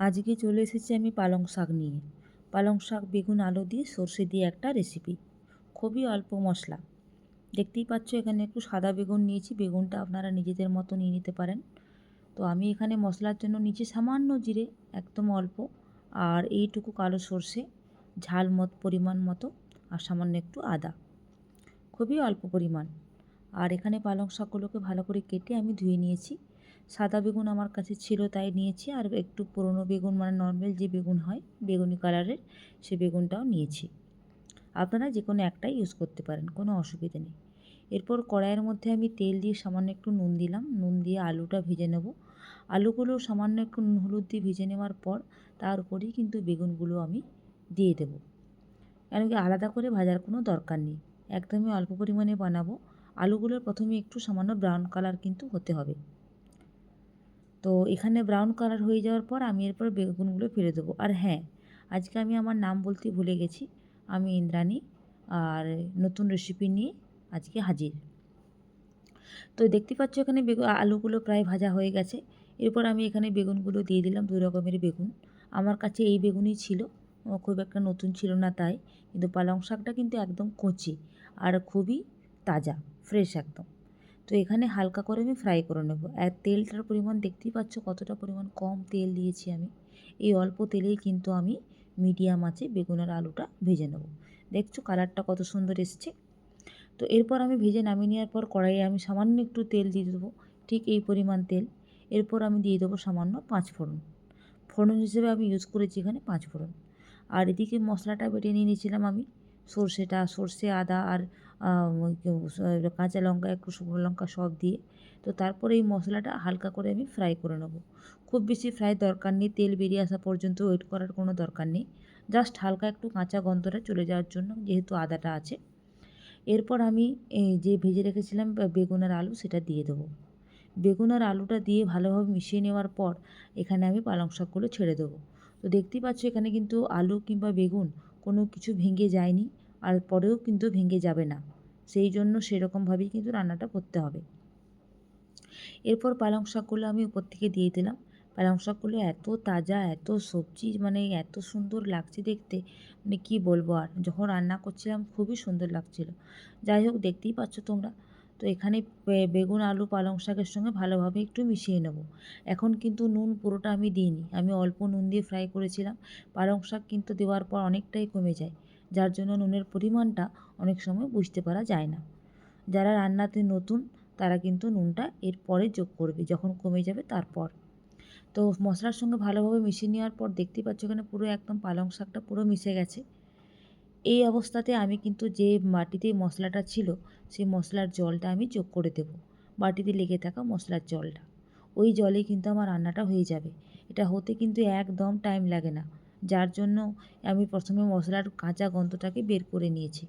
আজকে চলে এসেছি আমি পালং শাক নিয়ে। পালং শাক, বেগুন, আলু দিয়ে সর্ষে দিয়ে একটা রেসিপি খুবই অল্প মশলা। দেখতেই পাচ্ছ, এখানে একটু সাদা বেগুন নিয়েছি। বেগুনটা আপনারা নিজেদের মতো নিয়ে নিতে পারেন। তো আমি এখানে মশলার জন্য নিচে সামান্য জিরে, একদম অল্প। আর এইটুকু কালো সর্ষে, ঝাল মত, পরিমাণ মতো, আর সামান্য একটু আদা। খুবই অল্প পরিমাণ। আর এখানে পালং শাকগুলোকে ভালো করে কেটে আমি ধুয়ে নিয়েছি। সাদা বেগুন আমার কাছে ছিল, তাই নিয়েছি। আর একটু পুরনো বেগুন মানে নর্মাল যে বেগুন হয়, বেগুনি কালারের, সে বেগুনটাও নিয়েছি। আপনারা যে কোনো একটাই ইউজ করতে পারেন, কোনো অসুবিধা নেই। এরপর কড়াইয়ের মধ্যে আমি তেল দিয়ে সামান্য একটু নুন দিলাম। নুন দিয়ে আলুটা ভেজে নেব। আলুগুলো সামান্য একটু নুন হলুদ দিয়ে ভেজে নেওয়ার পর, তার উপরেই কিন্তু বেগুনগুলো আমি দিয়ে দেব। কেন কি আলাদা করে ভাজার কোনো দরকার নেই। একদমই অল্প পরিমাণে বানাবো। আলুগুলোর প্রথমে একটু সামান্য ব্রাউন কালার কিন্তু হতে হবে। তো এখানে ব্রাউন কালার হয়ে যাওয়ার পর আমি এরপর বেগুনগুলো ফেলে দেবো। আর হ্যাঁ আজকে আমি আমার নাম বলতে ভুলে গেছি। আমি ইন্দ্রাণী আর নতুন রেসিপি নিয়ে আজকে হাজির। তো দেখতে পাচ্ছ এখানে আলুগুলো প্রায় ভাজা হয়ে গেছে। এরপর আমি এখানে বেগুনগুলো দিয়ে দিলাম দু রকমের বেগুন। আমার কাছে এই বেগুনই ছিল। খুব একটা নতুন ছিল না তাই। কিন্তু পালং শাকটা কিন্তু একদম কচি আর খুবই তাজা ফ্রেশ একদম। তো এখানে হালকা করে আমি ফ্রাই করে নেব। আর তেলটার পরিমাণ দেখতেই পাচ্ছ কতটা পরিমাণ কম তেল দিয়েছি আমি। এই অল্প তেলেই কিন্তু আমি মিডিয়াম আছে বেগুনের আলুটা ভেজে নেব। দেখছ কালারটা কত সুন্দর এসছে। তো এরপর আমি ভেজে নামিয়ে নেওয়ার পর কড়াইয়ে আমি সামান্য একটু তেল দিয়ে দেবো। ঠিক এই পরিমাণ তেল। এরপর আমি দিয়ে দেবো সামান্য পাঁচ ফোড়ন। ফোড়ন হিসেবে আমি ইউজ করেছি এখানে পাঁচ ফোড়ন। আর এদিকে মশলাটা বেটে নিয়ে নিয়েছিলাম আমি। সর্ষেটা, সর্ষে, আদা আর কাঁচা লঙ্কা, একটু শুকনো লঙ্কা সব দিয়ে, তো তারপরে এই মশলাটা হালকা করে আমি ফ্রাই করে নেব। খুব বেশি ফ্রাই দরকার নেই, তেল বেরিয়ে আসা পর্যন্ত ওয়েট করার কোনো দরকার নেই। জাস্ট হালকা একটু কাঁচা গন্ধটা চলে যাওয়ার জন্য, যেহেতু আদাটা আছে। এরপর আমি যে ভেজে রেখেছিলাম বেগুন আর আলু, সেটা দিয়ে দেবো। বেগুন আর আলুটা দিয়ে ভালোভাবে মিশিয়ে নেওয়ার পর, এখানে আমি পালং শাকগুলো ছেড়ে দেবো। তো দেখতেই পাচ্ছ, এখানে কিন্তু আলু কিংবা বেগুন কোনো কিছু ভেঙে যায়নি, আর পরেও কিন্তু ভেঙে যাবে না। সেই জন্য সেরকমভাবেই কিন্তু রান্নাটা করতে হবে। এরপর পালং শাকগুলো আমি উপর থেকে দিয়ে দিলাম। পালং শাকগুলো এত তাজা, এত সবজি মানে এত সুন্দর লাগছে দেখতে। মানে কী বলব আর? যখন রান্না করছিলাম খুবই সুন্দর লাগছিল। যাই হোক, দেখতেই পাচ্ছ তোমরা। তো এখানে বেগুন, আলু, পালং শাকের সঙ্গে ভালোভাবে একটু মিশিয়ে নেব। এখন কিন্তু নুন পুরোটা আমি দিইনি। আমি অল্প নুন দিয়ে ফ্রাই করেছিলাম। পালং শাক কিন্তু দেওয়ার পর অনেকটাই কমে যায়। যার জন্য নুনের পরিমাণটা অনেক সময় বুঝতে পারা যায় না। যারা রান্নাতে নতুন, তারা কিন্তু নুনটা এর পরে যোগ করবে, যখন কমে যাবে তারপর। তো মশলার সঙ্গে ভালোভাবে মিশিয়ে নেওয়ার পর দেখতে পাচ্ছ এখানে পুরো একদম পালং শাকটা পুরো মিশে গেছে। এই অবস্থাতে আমি কিন্তু যে বাটিতে মশলাটা ছিল, সেই মশলার জলটা আমি যোগ করে দেব। বাটিতে লেগে থাকা মশলার জলটা। ওই জলে কিন্তু আমার রান্নাটা হয়ে যাবে। এটা হতে কিন্তু একদম টাইম লাগে না। যার জন্য আমি প্রথমে মশলার কাঁচা গন্ধটাকে বের করে নিয়েছি।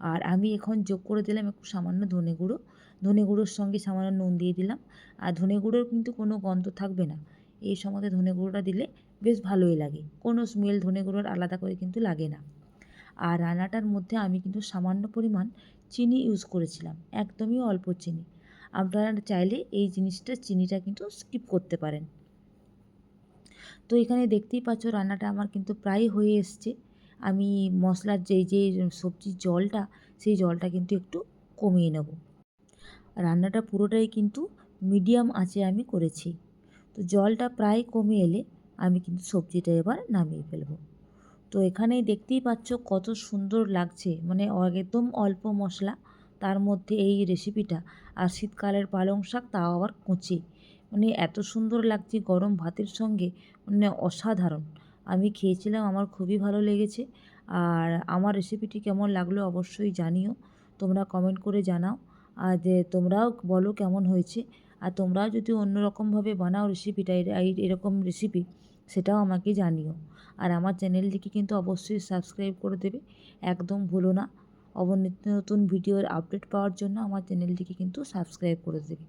আর আমি এখন যোগ করে দিলাম একটু সামান্য ধনে গুঁড়ো। ধনে গুঁড়োর সঙ্গে সামান্য নুন দিয়ে দিলাম। আর ধনে গুঁড়োর কিন্তু কোনো গন্ধ থাকবে না। এই সময়তে ধনে গুঁড়োটা দিলে বেশ ভালোই লাগে। কোনো স্মেল ধনে গুঁড়োর আলাদা করে কিন্তু লাগে না। আর রান্নাটার মধ্যে আমি কিন্তু সামান্য পরিমাণ চিনি ইউজ করেছিলাম। একদমই অল্প চিনি। আপনারা চাইলে এই জিনিসটা চিনিটা কিন্তু স্কিপ করতে পারেন। তো এখানে দেখতেই পাচ্ছ রান্নাটা আমার কিন্তু প্রায় হয়ে এসছে। আমি মশলার যে যে সবজির জলটা, সেই জলটা কিন্তু একটু কমিয়ে নেব। রান্নাটা পুরোটাই কিন্তু মিডিয়াম আঁচে আমি করেছি। তো জলটা প্রায় কমে এলে আমি কিন্তু সবজিটা এবার নামিয়ে ফেলব। তো এখানেই দেখতেই পাচ্ছ কত সুন্দর লাগছে। মানে একদম অল্প মশলা, তার মধ্যে এই রেসিপিটা আর শীতকালের পালং শাক, তাও আবার কুচি। মানে এত সুন্দর লাগছে গরম ভাতের সঙ্গে মানে অসাধারণ। আমি খেয়েছিলাম, আমার খুবই ভালো লেগেছে। আর আমার রেসিপিটি কেমন লাগল অবশ্যই জানিও। তোমরা কমেন্ট করে জানাও। আর যে তোমরাও বলো কেমন হয়েছে। আর তোমরাও যদি অন্য রকমভাবে বানাও রেসিপিটা এরকম রেসিপি সেটাও আমাকে জানিও। আর আমার চ্যানেলটিকে কিন্তু অবশ্যই সাবস্ক্রাইব করে দেবে। একদম ভুলো না। অবনিত্য নতুন ভিডিওর আপডেট পাওয়ার জন্য আমার চ্যানেলটিকে কিন্তু সাবস্ক্রাইব করে দেবে।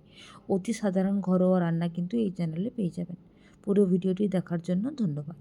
অতি সাধারণ ঘরোয়া রান্না কিন্তু এই চ্যানেলে পেয়ে যাবেন। পুরো ভিডিওটি দেখার জন্য ধন্যবাদ।